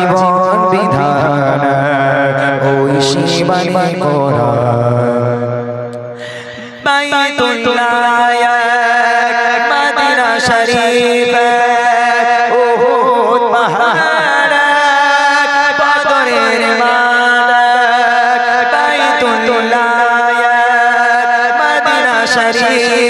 জীবন বিধান ওই Shivani Quran Baitullah Medina Sharif Uhud পাহাড় বদরের মাঠ Baitullah Medina Sharif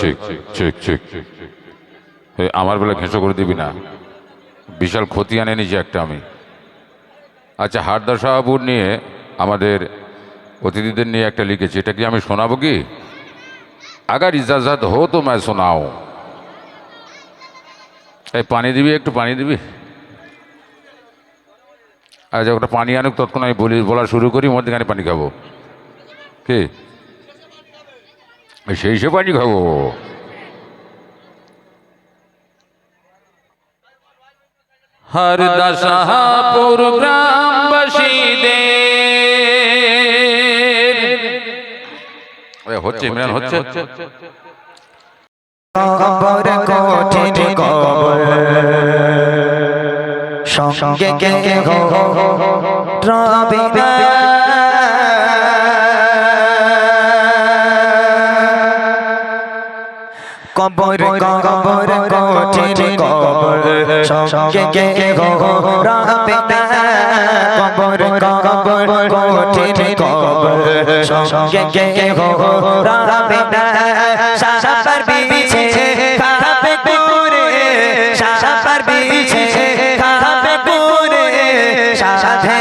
check check check এই আমার বেলা ঘেঁষো করে দিবি না। বিশাল ক্ষতি আনে নিজে একটা আমি। আচ্ছা হারদা সাহাবুর নিয়ে আমাদের অতিথিদের নিয়ে একটা লিখেছি। এটা কি আমি শোনাবো কি? আগার ইজাজত হো তো मैं শোনাও। এই পানি দিবি একটু পানি দিবি? আচ্ছা ওটা পানি আনুক তৎক্ষণ আমি বলি বলা শুরু করি মধ্যখানে পানি খাব। কি? সেই সে পানি খাব। হর দশাপুর গ্রামবাসীদের। হচ্ছে ইমরান হচ্ছে কবর কঠিন কবর। সঙ্গে কে গো রবে না কবর কবর কঠিন কবর সঙ্গে কে গো রবে না কবর কবর কবর কে বিছে খাবে কুরে সাপার বিছে খাবে কুরে সাথে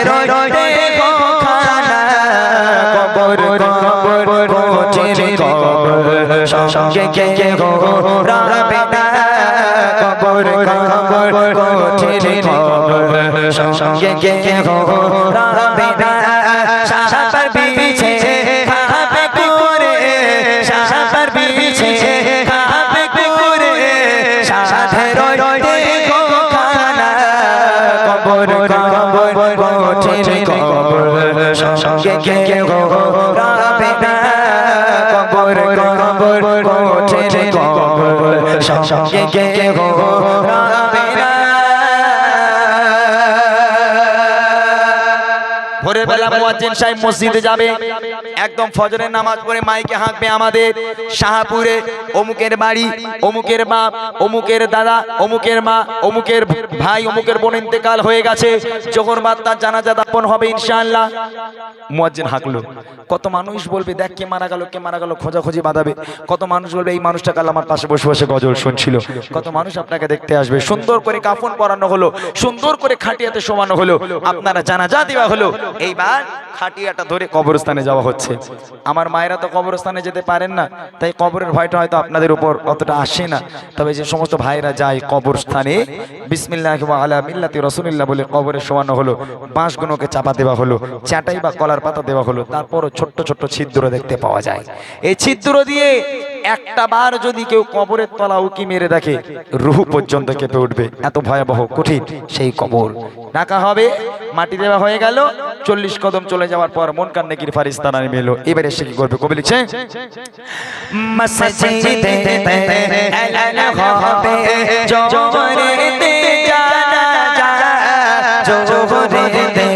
গো খানা কবর কবর কবর সঙ্গে কে গো রবে না কবর কবর কঠিন কবর সঙ্গে কে গো রবে না সাপার বিছে খাবে কুরে সাপার বিছে খাবে কুরে সাথে রইতে গো খানা কবর কবর সঙ্গে কে ভোরের বেলা মুয়াজ্জিন সাহেব মসজিদে যাবে। একদম ফজরের নামাজ পড়ে মাইকে হাঁকবে আমাদের। শাহপুরে অমুকের বাড়ি, অমুকের বাপ অমুকের দাদা, অমুকের মা, অমুকের ভাই, অমুকের বোন ইন্তেকাল হয়ে গেছে। যখন বাদ তার জানাজা দাপন হবে ইনশাআল্লাহ। মুয়াজ্জিন হাঁকলো। কত মানুষ বলবে, দেখ কে মারা গেল, কে মারা গেল, খোঁজাখুঁজি বাঁধাবে। কত মানুষ বলবে, এই মানুষটা কাল আমার পাশে বসে বসে গজল শুনছিল। কত মানুষ আপনাকে দেখতে আসবে। সুন্দর করে কাফন পরানো হলো, সুন্দর করে খাটিয়াতে শোয়ানো হলো। আপনারা জানাজা দেওয়া হলো। এইবার খাটিয়াটা ধরে কবরস্থানে যাওয়া হচ্ছে। আমার মায়েরা তো কবরস্থানে যেতে পারেন না, তাই কবরের ভয়টা হয়তো আপনাদের উপর অতটা আসে না। তবে যে সমস্ত ভাইরা যায় কবরস্থানে, বিসমিল্লাহ আলা মিল্লাতি রসুলিল্লাহ বলে কবরে শোয়ানো হলো, বাঁশগুলোকে চাপা দেওয়া হলো, চাটাই বা কলার পাতা দেওয়া হলো, তারপরও ছোট্ট ছোট্ট ছিদ্র দেখতে পাওয়া যায়। এই ছিদ্র দিয়ে একটা বার যদি কেউ কবরের তলা উকি মেরে দেখে, রুহু পর্যন্ত কেঁপে উঠবে। এত ভয়াবহ, কঠিন সেই কবর। রাখা হবে মাটি দেওয়া হয়ে গেল। চল্লিশ কদম চলে যাওয়ার পর মন কান্নে গির ফারিস্তানা নেমে এলো। এবারে সে কি করবে? কবি লিখছে হবে, জোহরেতে জানাজা জোহরেতে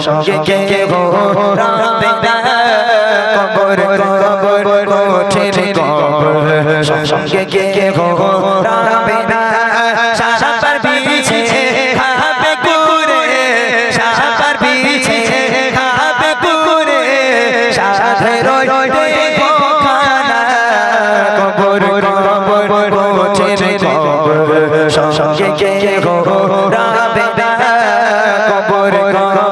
সঙ্গে কে গো রাবে কবর কবর কোঠে কবর সঙ্গে কে কে রাবে সাপার বিছে খাবে কুরে সাপার বিছে খাবে কুরে সাথে রইতে খানা কবর কবর কোঠে কবর সঙ্গে কে কে রাবে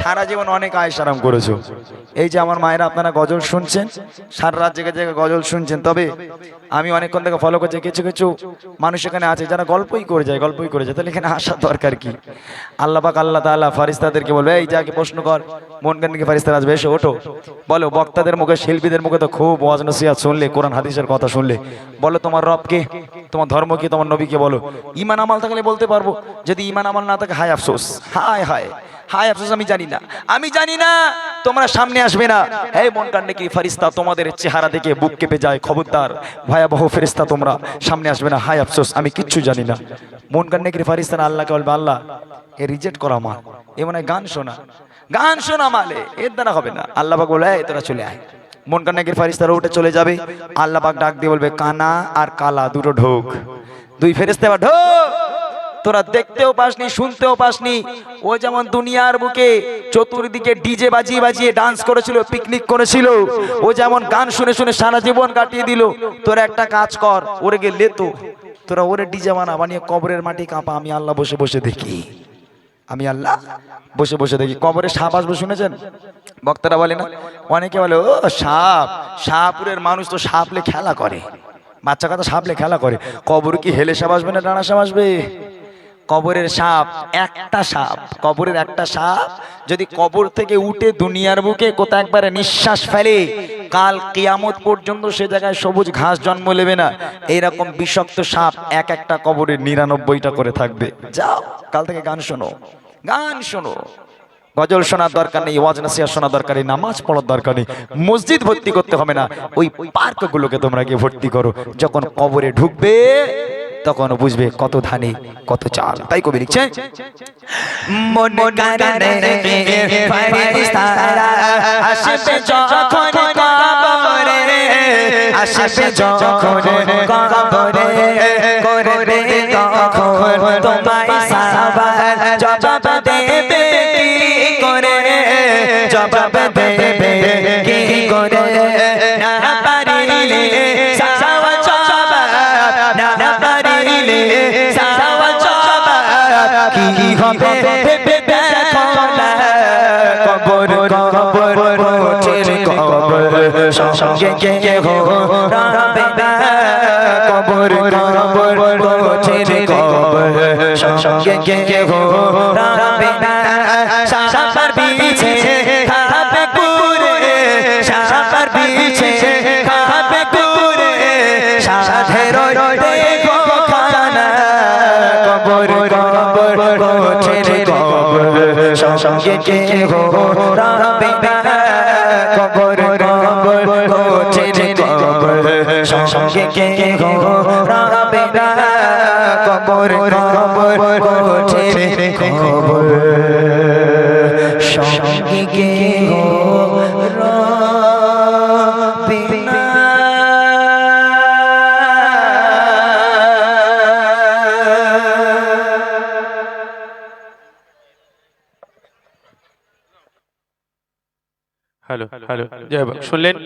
সারা জীবন অনেক আয়স আরাম করেছ। এই যে আমার মায়েরা আপনারা গজল শুনছেন, সারা রাত জেগে জেগে গজল শুনছেন, তবে আমি অনেকক্ষণ থেকে ফলো করছি, কিছু কিছু মানুষ এখানে আছে যারা গল্পই করে যায়, গল্পই করে যায়, তাহলে এখানে আসার দরকার কি? আল্লাহ পাক, আল্লাহ তাআলা ফারিস্তাদেরকে বলবে, এই যাকে প্রশ্ন কর, মন কান্নিকে ফারিস্তা আসবে? এসে, ওঠো। বলো, বক্তাদের মুখে, শিল্পীদের মুখে তো খুব ওয়াজ নসিহত শুনলে, কোরআন, হাদিসের কথা শুনলে। বলো, তোমার রবকে, তোমার ধর্ম কি, তোমার নবীকে বলো। ইমান আমল থাকলে বলতে পারব, যদি ইমান আমল না থাকে, হায় আফসোস, হায় হায়। হায় আফসোস আমি জানি না। আমি জানি না তোমরা সামনে আসবে না। হে মন কান্ডে কি ফারিস্তা তোমাদের চেহারা দেখে বুক কেঁপে যায়? খবরদার ভয়াবহ ফেরিস্তা তোমরা। সামনে আসবে না। হায় আফসোস আমি কিচ্ছু জানি না। মন কান্ডে কি ফারিস্তা আল্লাহকে বলবে? আল্লাহ এ রিজেক্ট করা আমার এ মানে গান শোনা। গান শোনা মালে এর দ্বারা হবে না। আল্লাহ পাক বলে "এই, তোরা চলে আয়। মন কান্নাকের ফারিস্তারা উঠে চলে যাবে? আল্লাহ পাক ডাক দিয়ে বলবে কানা আর কালা দুটো ঢোক। দুই ফেরেস্তে ঢোক। তোরা দেখতেও পাসনি, শুনতেও পাসনি। ও যেমন দুনিয়ার বুকে চতুর্দিকে ডিজে বাজিয়ে বাজিয়ে ডান্স করেছিল পিকনিক করেছিল, ও যেমন গান শুনে শুনে সারা জীবন কাটিয়ে দিল। তোরা একটা কাজ কর, ওরে গিয়ে লেতো তোরা ওরে ডিজে বানা, বানিয়ে কবরের মাটি কাঁপা, আমি আল্লাহ বসে বসে দেখি। আমি আল্লাহ বসে বসে দেখি। কবরে সাপ আসবে, শুনেছেন? বক্তারা বলে না? অনেকে বলে, ও, সাপ, সাপুরের মানুষ তো সাপলে খেলা করে। বাচ্চা কথা সাপলে খেলা করে। কবর কি হেলে সাপ আসবে না ডানা সাপ আসবে? কবরের সাপ, একটা সাপ। কবরের একটা সাপ যদি কবর থেকে উঠে দুনিয়ার বুকে কোথাও একবারে নিঃশ্বাস ফেলে, কাল কিয়ামত পর্যন্ত সে জায়গায় সবুজ ঘাস জন্ম নেবে না। এইরকম বিষাক্ত সাপ এক একটা কবরের নিরানব্বইটা করে থাকবে। যাও, কাল থেকে গান শোনো। গান শোনো। গজল শোনার দরকার নেই, ওয়াজ নাসিহা শোনার দরকার নেই, নামাজ পড়ার দরকার নেই। মসজিদ ভর্তি করতে হবে না। ওই পার্কগুলোকে তোমরা গিয়ে ভর্তি করো। যখন কবরে ঢুকবে তখন বুঝবে কত ধানে কত চাল। তাই কবি লিখছে মন যখন কবরে আসবে সঙ্গে কে হো রাবে কবর কবর কোঠের কবর সঙ্গে কে হো রাবে কবর কবর কবর সঙ্গে কে হো রাবে কবর কবর কোঠের কবর সঙ্গে কে হো রাবে না কবর কবর কোঠের কবর সঙ্গে কে হো হ্যালো হ্যালো জয় বাবা শুনলেন?